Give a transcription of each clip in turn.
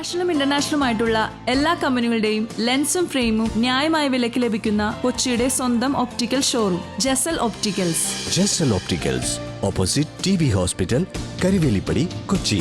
നാഷണലും ഇന്റർനാഷണലും ആയിട്ടുള്ള എല്ലാ കമ്പനികളുടെയും ലെൻസും ഫ്രെയിമും ന്യായമായ വിലയ്ക്ക് ലഭിക്കുന്ന കൊച്ചിയുടെ സ്വന്തം optical showroom Jasal opticals Jasal opticals opposite T B hospital Karuvelippady Kochi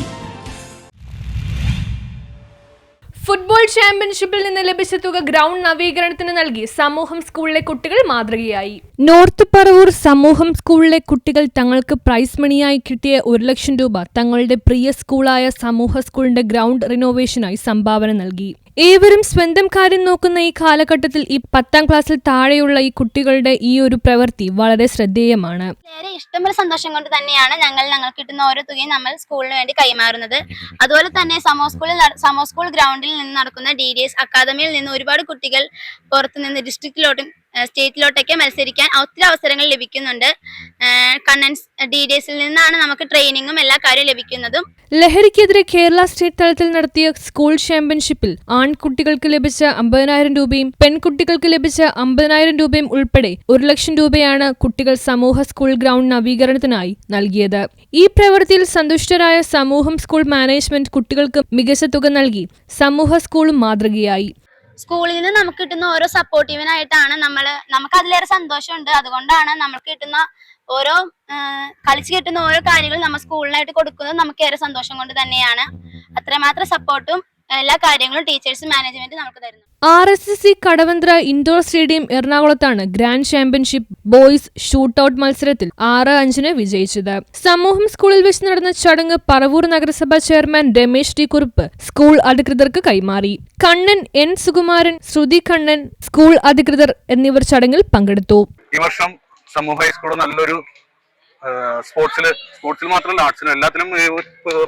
football ചാമ്പ്യൻഷിപ്പിൽ നിന്ന് ലഭിച്ച തുക ഗ്രൗണ്ട് നവീകരണത്തിന് നൽകി സമൂഹം സ്കൂളിലെ കുട്ടികൾ മാതൃകയായി. നോർത്ത് പറവൂർ സമൂഹം സ്കൂളിലെ കുട്ടികൾ തങ്ങൾക്ക് പ്രൈസ് മണിയായി കിട്ടിയ ഒരു ലക്ഷം രൂപ തങ്ങളുടെ പ്രിയ സ്കൂളായ സമൂഹ സ്കൂളിന്റെ ഗ്രൗണ്ട് റിനോവേഷനായി സംഭാവന നൽകി. ഏവരും സ്വന്തം കാര്യം നോക്കുന്ന ഈ കാലഘട്ടത്തിൽ ഈ പത്താം ക്ലാസ്സിൽ താഴെയുള്ള ഈ കുട്ടികളുടെ ഈ ഒരു പ്രവൃത്തി വളരെ ശ്രദ്ധേയമാണ്. ഏറെ ഇഷ്ടമുള്ള സന്തോഷം കൊണ്ട് തന്നെയാണ് ഞങ്ങൾ ഞങ്ങൾക്ക് കിട്ടുന്ന ഓരോ തുകയും നമ്മൾ സ്കൂളിന് വേണ്ടി കൈമാറുന്നത്. അതുപോലെ തന്നെ സമോ സ്കൂളിൽ സമോ സ്കൂൾ ഗ്രൗണ്ടിൽ നിന്ന് നടക്കുന്ന ഡി ഡി എസ് അക്കാദമിയിൽ നിന്ന് ഒരുപാട് കുട്ടികൾ പുറത്തുനിന്ന് ഡിസ്ട്രിക്റ്റിലോട്ടും സ്റ്റേറ്റിലോട്ടൊക്കെ മത്സരിക്കാൻ ഒത്തിരി അവസരങ്ങൾ ലഭിക്കുന്നുണ്ട്. കണ്ണൻസ് ഡി ഡി എസിൽ നിന്നാണ് നമുക്ക് ട്രെയിനിങ്ങും എല്ലാ കാര്യവും ലഭിക്കുന്നതും. ലഹരിക്കെതിരെ കേരള സ്റ്റേറ്റ് തലത്തിൽ നടത്തിയ സ്കൂൾ ചാമ്പ്യൻഷിപ്പിൽ ആൺകുട്ടികൾക്ക് ലഭിച്ച അമ്പതിനായിരം രൂപയും പെൺകുട്ടികൾക്ക് ലഭിച്ച അമ്പതിനായിരം രൂപയും ഉൾപ്പെടെ ഒരു ലക്ഷം രൂപയാണ് കുട്ടികൾ സമൂഹ സ്കൂൾ ഗ്രൗണ്ട് നവീകരണത്തിനായി നൽകിയത്. ഈ പ്രവൃത്തിയിൽ സന്തുഷ്ടരായ സമൂഹം സ്കൂൾ മാനേജ്മെന്റ് കുട്ടികൾക്ക് മികച്ച തുക നൽകി സമൂഹ സ്കൂളും മാതൃകയായി. സ്കൂളിൽ നിന്ന് നമുക്ക് കിട്ടുന്ന ഓരോ സപ്പോർട്ടീവിനായിട്ടാണ് നമ്മൾ നമുക്ക് അതിലേറെ സന്തോഷമുണ്ട്. അതുകൊണ്ടാണ് നമുക്ക് കിട്ടുന്ന ഓരോ കളിച്ചു കിട്ടുന്ന ഓരോ കാര്യങ്ങളും നമ്മൾ സ്കൂളിനായിട്ട് കൊടുക്കുന്നത് നമുക്ക് ഏറെ സന്തോഷം കൊണ്ട് തന്നെയാണ്. അത്രമാത്രം സപ്പോർട്ടും എല്ലാ കാര്യങ്ങളും ടീച്ചേഴ്സ് മാനേജ്മെന്റ് നമുക്ക് തരുന്നു. R S S C Kadavanthra indoor stadium എറണാകുളത്താണ് ഗ്രാൻഡ് ചാമ്പ്യൻഷിപ്പ് ബോയ്സ് ഷൂട്ടൌട്ട് മത്സരത്തിൽ ആറ് അഞ്ചിന് വിജയിച്ചത്. സമൂഹം സ്കൂളിൽ വെച്ച് നടന്ന ചടങ്ങ് പറവൂർ നഗരസഭാ chairman Ramesh T Kurup school അധികൃതർക്ക് കൈമാറി. കണ്ണൻ എൻ സുകുമാരൻ ശ്രുതി കണ്ണൻ സ്കൂൾ അധികൃതർ എന്നിവർ ചടങ്ങിൽ പങ്കെടുത്തു. ഈ വർഷം സമൂഹ ഹൈസ്കൂൾ നല്ലൊരു സ്പോർട്സിൽ സ്പോർട്സിൽ മാത്രമല്ല ആർട്സിലും എല്ലാത്തിലും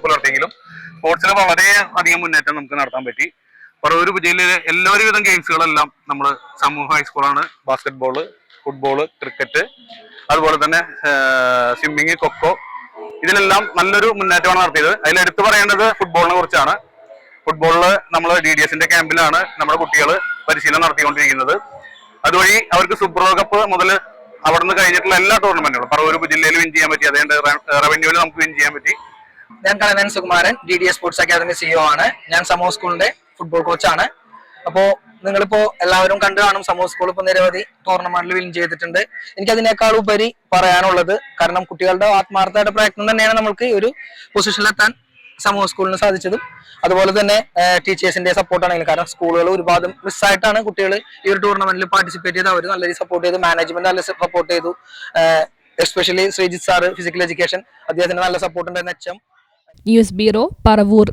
പുലർത്തിയെങ്കിലും സ്പോർട്സിൽ വളരെ അധികം മുന്നേറ്റം നമുക്ക് നടത്താൻ പറ്റി. പറവൂർ ജില്ലയിലെ എല്ലാവിധം ഗെയിംസുകളെല്ലാം നമ്മൾ സമൂഹ ഹൈസ്കൂളാണ്. ബാസ്കറ്റ് ഫുട്ബോൾ ക്രിക്കറ്റ് അതുപോലെ തന്നെ സ്വിമ്മിങ് കൊക്കോ ഇതിലെല്ലാം നല്ലൊരു മുന്നേറ്റമാണ് നടത്തിയത്. അതിൽ എടുത്തു പറയേണ്ടത് ഫുട്ബോളിനെ കുറിച്ചാണ്. ഫുട്ബോളിൽ നമ്മൾ ഡി ഡി എസിന്റെ ക്യാമ്പിലാണ് നമ്മുടെ കുട്ടികൾ പരിശീലനം നടത്തിക്കൊണ്ടിരിക്കുന്നത്. അതുവഴി അവർക്ക് സൂപ്പർ കപ്പ് മുതൽ അവിടെ നിന്ന് കഴിഞ്ഞിട്ടുള്ള എല്ലാ ടൂർണമെന്റുകളും പറവൂർ ജില്ലയിൽ വിൻ ചെയ്യാൻ പറ്റി അതേണ്ട റവന്യൂവിൽ നമുക്ക് വിൻ ചെയ്യാൻ പറ്റി. ഞാൻ Kannan Sukumaran D D S sports academy CEO ആണ്. ഞാൻ സമൂഹ സ്കൂളിന്റെ ഫുട്ബോൾ കോച്ചാണ് അപ്പോ നിങ്ങളിപ്പോ എല്ലാവരും കണ്ടു കാണും സമൂഹ സ്കൂൾ ഇപ്പൊ നിരവധി ടൂർണമെന്റിൽ വിൻ ചെയ്തിട്ടുണ്ട്. എനിക്ക് അതിനേക്കാൾ ഉപരി പറയാനുള്ളത് കാരണം കുട്ടികളുടെ ആത്മാർത്ഥയുടെ പ്രയത്നം തന്നെയാണ് നമ്മൾക്ക് ഈ ഒരു പൊസിഷനിലെത്താൻ സമൂഹ സ്കൂളിന് സാധിച്ചതും. അതുപോലെ തന്നെ ടീച്ചേഴ്സിന്റെ സപ്പോർട്ട് ആണെങ്കിലും. കാരണം സ്കൂളുകൾ ഒരുപാട് മിസ്സായിട്ടാണ് കുട്ടികൾ ഈ ഒരു ടൂർണമെന്റിൽ പാർട്ടിസിപ്പേറ്റ് ചെയ്ത് അവർ നല്ല രീതിയിൽ സപ്പോർട്ട് ചെയ്തു. മാനേജ്മെന്റ് നല്ല സപ്പോർട്ട് ചെയ്തു. Especially Sreejith sir physical education അദ്ദേഹത്തിന് നല്ല സപ്പോർട്ട് ഉണ്ടായിരുന്ന. H news bureau Paravur.